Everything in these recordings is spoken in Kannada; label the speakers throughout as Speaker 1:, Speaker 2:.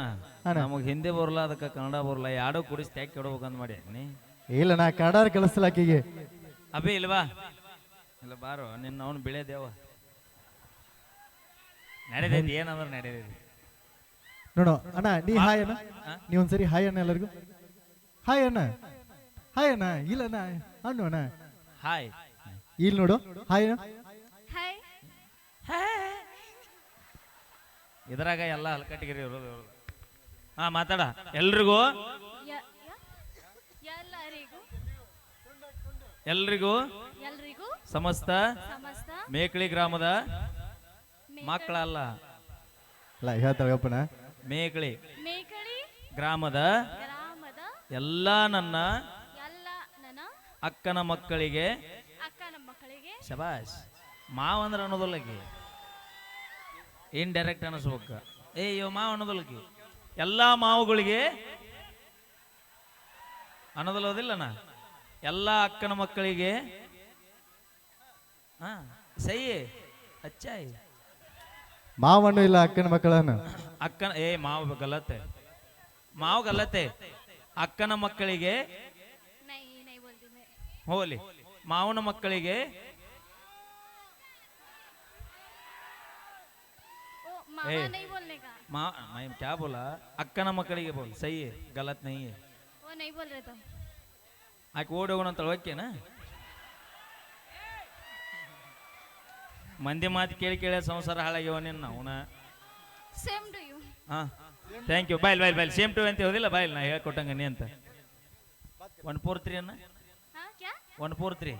Speaker 1: ಅಣ್ಣ
Speaker 2: ಅಣ್ಣ.
Speaker 1: ನಮಗ್ ಹಿಂದಿ ಬರಲ್ಲ ಅದಕ್ಕೆ ಕನ್ನಡ ಬರಲ್ಲ ಯಾಡೋ ಕುಡಿಸಿ ತ್ಯಾಕ್ ಕೆಡಬೇಕಂತ ಮಾಡಿ ನೀ
Speaker 2: ಇಲ್ಲ ನಾ ಕನ್ನಡ ಕಲಿಸ್ಲ ಆಕಿಗೆ
Speaker 1: ಅಭಿ ಇಲ್ವಾ? ಇಲ್ಲ ಬಾರೋ ನಿನ್ನ ಅವನು ಬಿಳೆ ದೇವ ನಡೆದೈತಿ ಏನಂದ್ರೆ ನಡೆದೈತಿ
Speaker 2: ನೋಡು ಅಣ್ಣ ನೀ ಹಾಯ್ ಅಣ್ಣ. ನೀ ಒಂದ್ಸರಿ ಹಾಯ್ ಅಣ್ಣ ಎಲ್ಲರಿಗೂ. ಹಾಯ್ ಅಣ್ಣ. ಹಾಯ್ ಅಣ್ಣ ಇಲ್ಲ ಅಣ್ಣ ಅಣ್ಣು ಅಣ್ಣ.
Speaker 1: ಹಾಯ್.
Speaker 2: ಇಲ್ಲಿ ನೋಡು ಹಾಯ್ ಅಣ್ಣ.
Speaker 1: ಇದ್ರಾಗ ಎಲ್ಲ ಹಲ್ಕಟ್ಟಿಗಿರಿ ಇರೋದು ಇರೋದು. ಹಾ ಮಾತಾಡ. ಎಲ್ರಿಗೂ? ಎಲ್ರಿಗೂ?
Speaker 3: ಎಲ್ರಿಗೂ?
Speaker 1: ಸಮಸ್ತ?
Speaker 3: ಸಮಸ್ತ?
Speaker 1: ಮೇಕಳಿ ಗ್ರಾಮದ?
Speaker 3: ಮೇಕ-
Speaker 1: ಮಕ್ಕಳಲ್ಲ.
Speaker 2: ಅಲ್ಲ ಹೇಳ್ತಾಳೆ ಅಪ್ಪನ
Speaker 1: ಮೇಕಳಿ.
Speaker 3: ಮೇಕಳಿ?
Speaker 1: ಗ್ರಾಮದ?
Speaker 3: ಗ್ರಾಮದ?
Speaker 1: ಎಲ್ಲ ನನ್ನ
Speaker 3: ಎಲ್ಲ ನನ್ನ
Speaker 1: ಅಕ್ಕನ ಮಕ್ಕಳಿಗೆ
Speaker 3: ಅಕ್ಕನ ಮಕ್ಕಳಿಗೆ?
Speaker 1: ಶಬಾಷ್. ಮಾವ ಅಂದ್ರೆ ಅನ್ನೋದಲ್ಲಕಿ. ಇಂಡೈರೆಕ್ಟ್ ಅನ್ನಿಸ್ಬೇಕ ಏ ಇವ ಮಾವ ಅನ್ನೋದಲ್ಲಕಿ. ಎಲ್ಲ ಮಾವುಗಳಿಗೆ ಅನ್ನೋದಲ್ಲೋದಿಲ್ಲಣ್ಣ ಎಲ್ಲ ಅಕ್ಕನ ಮಕ್ಕಳಿಗೆ? ಹಾ ಸೈ ಅಚ್ಚಾಯಿ.
Speaker 2: ಮಾವನು ಇಲ್ಲ ಅಕ್ಕನ ಮಕ್ಕಳನ್ನು?
Speaker 1: ಅಕ್ಕನ ಏ ಮಾವ ಗಲತೆ ಮಾವು ಗಲತೆ ಅಕ್ಕನ ಮಕ್ಕಳಿಗೆ?
Speaker 3: ನೈ ನೈ ಬೋಲ್ತಿ ಮೇ
Speaker 1: ಹೋಲಿ. ಮಾವನ ಮಕ್ಕಳಿಗೆ?
Speaker 3: मामा
Speaker 1: ए।
Speaker 3: नहीं बोलने का
Speaker 1: ಮಾ मैं क्या बोला ಅಕ್ಕನ ಮಕ್ಕಳಿಗೆ ಬೋಲ್ ಸೈ ಗಲತ್ ನೈ है
Speaker 3: वो नहीं बोल रहे तुम
Speaker 1: ಆಕೆ ಓಡಿ ಹೋಗೋಣ ಅಂತ ಓಕೆನಾ ಮಂದಿ ಮಾತು ಕೇಳಿ ಕೇಳಿ ಸಂಸಾರ ಹಾಳಾಗ್ಯವ ನಿನ್ನ ಅವನ
Speaker 3: सेम टू यू
Speaker 1: ಹಾ thank you boil boil boil same to ಅಂತ ಹೋದಿಲ್ಲ ಬಾಯ್ಲ್ ನಾ ಹೇಳ್ಕೊಟ್ಟಂಗ ನೀ ಅಂತ ಒನ್ ಫೋರ್ ತ್ರೀ ಅನ್ನ
Speaker 3: हाँ क्या
Speaker 1: ಒನ್ ಫೋರ್ ತ್ರೀ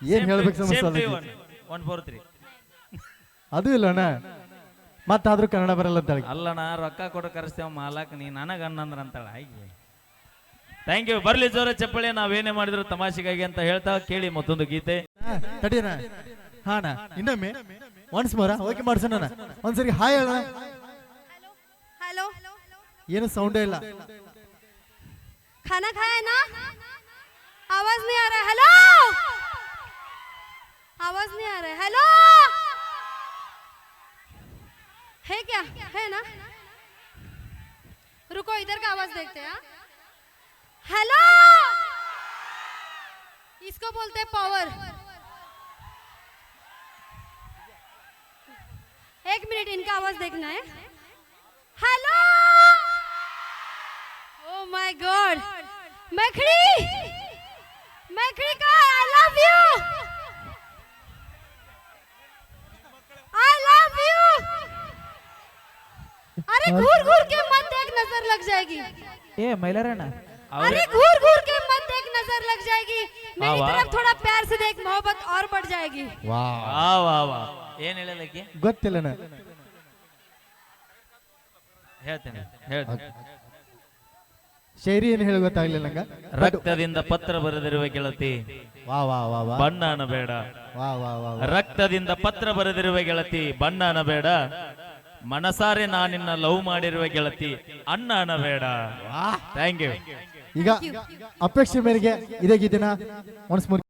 Speaker 2: ಏನ್ ಹೇಳ್ಬೇಕು ಸಮಸ್ಯೆ
Speaker 1: ಒನ್ ಒನ್ ಫೋರ್ ತ್ರೀ
Speaker 2: ಅದು ಇಲ್ಲ ಅಣ್ಣ ಮತ್ತಾದ್ರೂ ಕನ್ನಡ ಬರಲ್ಲ ಅಂತ ಹೇಳಿ
Speaker 1: ಅಲ್ಲಣ್ಣ ರೊಕ್ಕ ಕೊಡು ಕರೆಸ್ತೇವ ಮಾಲಕ್ ನೀ ನನಗ ಅನ್ನಂದ್ರ ಅಂತಾಳ ಹಾಗೆ ಥ್ಯಾಂಕ್ ಯು ಬರ್ಲಿ ಜೋರ ಚಪ್ಪಳಿ ನಾವೇನೇ ಮಾಡಿದ್ರು ತಮಾಷೆಗಾಗಿ ಅಂತ ಹೇಳ್ತಾ ಕೇಳಿ ಮತ್ತೊಂದು ಗೀತೆ
Speaker 2: ತಡಿಯಣ ಹಾ ಅಣ್ಣ ಇನ್ನೊಮ್ಮೆ ಒನ್ಸ್ ಮೋರ ಓಕೆ ಮಾಡ್ಸೋಣ ಅಣ್ಣ. ಒಂದ್ಸರಿ ಹಾಯ್ ಅಣ್ಣ
Speaker 3: हेलो
Speaker 2: ಏನು ಸೌಂಡೇ ಇಲ್ಲ
Speaker 3: खाना खाया ना आवाज आवाज़ नहीं आ रहा है। हेलो है क्या? है ना? रुको, इधर का आवाज़ देखते हैं हेलो इसको बोलते हैं पावर एक मिनट, इनका आवाज़ देखना है। हेलो ओ माय गॉड मखड़ी! अरे घूर घूर के मत देख नजर लग जाएगी
Speaker 4: ಏ ಮೈಲಾರಣ್ಣ
Speaker 1: ಅವ್ರೆ
Speaker 3: अरे घूर घूर के मत देख नजर लग जाएगी मेरी
Speaker 1: वाह।
Speaker 3: तरफ थोड़ा प्यार से देख मोहब्बत और बढ़ जाएगी
Speaker 2: ವಾ
Speaker 1: ವಾ ವಾ ವಾ ಏನ್ ಹೇಳಲಕ್ಕೆ
Speaker 2: ಗೊತ್ತಿಲ್ಲ ಅಣ್ಣ
Speaker 1: ಹೇಳ್ತೇನೆ ಹೇಳ್ತೇನೆ
Speaker 2: ಶೈರಿ ಏನು ಹೇಳಿ ಗೊತ್ತಾಗ್ಲಿಲ್ಲ ನಂಗ
Speaker 1: ರಕ್ತದಿಂದ ಪತ್ರ ಬರೆದಿರುವ ಗೆಳತಿ
Speaker 2: ವಾ ವಾ ವಾ ವಾ
Speaker 1: ಬಣ್ಣ ಅನ್ನಬೇಡ
Speaker 2: ವಾ ವಾ ವಾ ವಾ.
Speaker 1: ರಕ್ತದಿಂದ ಪತ್ರ ಬರೆದಿರುವ ಗೆಳತಿ ಬಣ್ಣ ಅನ್ನಬೇಡ ಮನಸಾರೆ ನಾನಿನ್ನ ಲವ್ ಮಾಡಿರುವ ಗೆಳತಿ ಅಣ್ಣ ಬೇಡ ಥ್ಯಾಂಕ್ ಯು
Speaker 2: ಈಗ ಅಪೇಕ್ಷೆ ಮೇರೆಗೆ ಇದೇ ಗೀತೆನ ಒನ್ಸ್ ಮೂರ್